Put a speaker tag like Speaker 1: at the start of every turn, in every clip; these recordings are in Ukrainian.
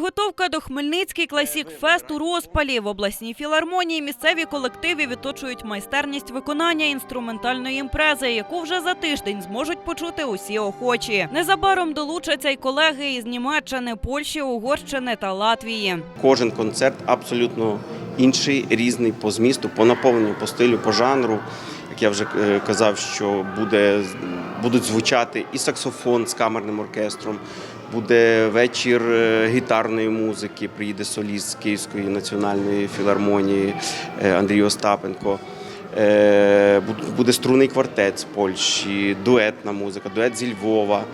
Speaker 1: Підготовка до Хмельницький Класік Фест у розпалі в обласній філармонії. Місцеві колективи відточують майстерність виконання інструментальної імпрези, яку вже за тиждень зможуть почути усі охочі. Незабаром долучаться й колеги із Німеччини, Польщі, Угорщини та Латвії.
Speaker 2: Кожен концерт абсолютно інший, різний по змісту, по наповненню, по стилю, по жанру. Як я вже е, казав, що буде, будуть звучати і саксофон з камерним оркестром, буде вечір е, гітарної музики, приїде соліст Київської національної філармонії е, Андрій Остапенко. Е, Буде струнний квартет з Польщі, дуетна музика, дует зі Львова.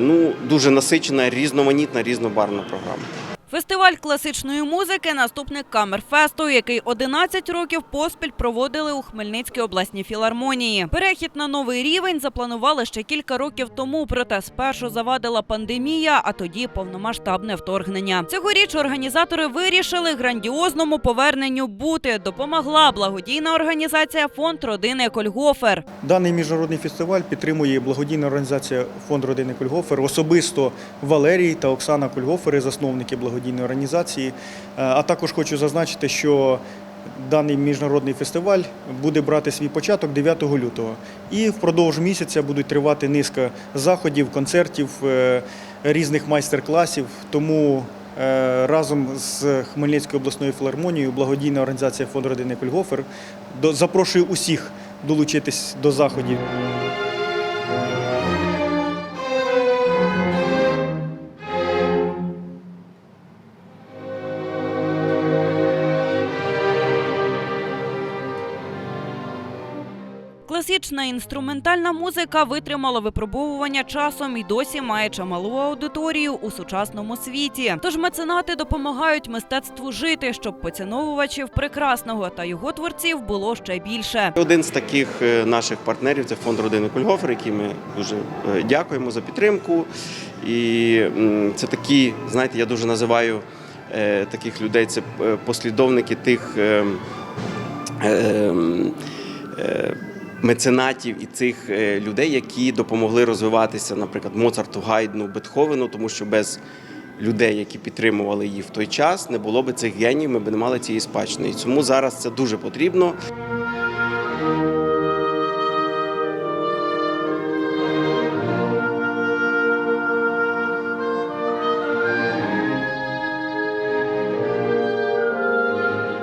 Speaker 2: Ну, дуже насичена, різноманітна, різнобарна програма.
Speaker 1: Фестиваль класичної музики наступник Камерфесту, який 11 років поспіль проводили у Хмельницькій обласній філармонії. Перехід на новий рівень запланували ще кілька років тому, проте спершу завадила пандемія, а тоді повномасштабне вторгнення. Цьогоріч організатори вирішили грандіозному поверненню бути. Допомогла благодійна організація Фонд родини Кольгофер.
Speaker 3: Даний міжнародний фестиваль підтримує благодійна організація Фонд родини Кульгофер, особисто Валерій та Оксана Кульгофери, засновники благодійної організації. Е, А також хочу зазначити, що даний міжнародний фестиваль буде брати свій початок 9 лютого. І впродовж місяця будуть тривати низка заходів, концертів, е, різних майстер-класів. Тому е, разом з Хмельницькою обласною філармонією благодійна організація Фонд родини Кульгофер до- запрошує усіх долучитись до заходів.
Speaker 1: Класична інструментальна музика витримала випробовування часом і досі має чималу аудиторію у сучасному світі. Тож меценати допомагають мистецтву жити, щоб поціновувачів прекрасного та його творців було ще більше.
Speaker 2: Один з таких е, наших партнерів це фонд родини Кульгофер, який ми дуже е, дякуємо за підтримку. І це такі, знаєте, я дуже називаю е, таких людей, це послідовники тих. Меценатів і цих е, людей, які допомогли розвиватися, наприклад, Моцарту, Гайдну, Бетховену, тому що без людей, які підтримували її в той час, не було б цих генів, ми б не мали цієї спадщини. І тому зараз це дуже потрібно.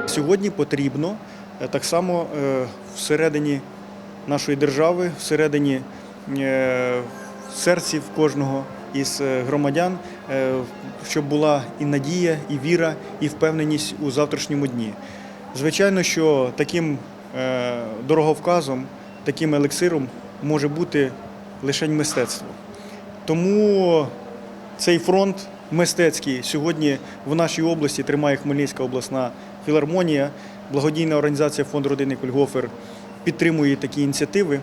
Speaker 3: Сьогодні потрібно е, так само е, всередині нашої держави, всередині е, в серці кожного із е, громадян, е, щоб була і надія, і віра, і впевненість у завтрашньому дні. Звичайно, що таким дороговказом, таким елексиром може бути лише мистецтво. Тому цей фронт мистецький сьогодні в нашій області тримає Хмельницька обласна філармонія. Благодійна організація Фонд родини Кульгофер підтримує такі ініціативи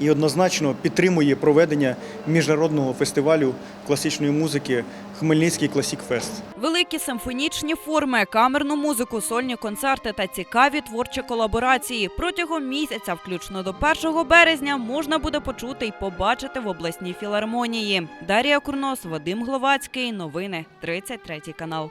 Speaker 3: і однозначно підтримує проведення міжнародного фестивалю класичної музики Хмельницький Класік Фест.
Speaker 1: Великі симфонічні форми, камерну музику, сольні концерти та цікаві творчі колаборації протягом місяця, включно до 1 березня, можна буде почути й побачити в обласній філармонії. Дар'я Курнос, Вадим Гловацький. Новини 33 канал.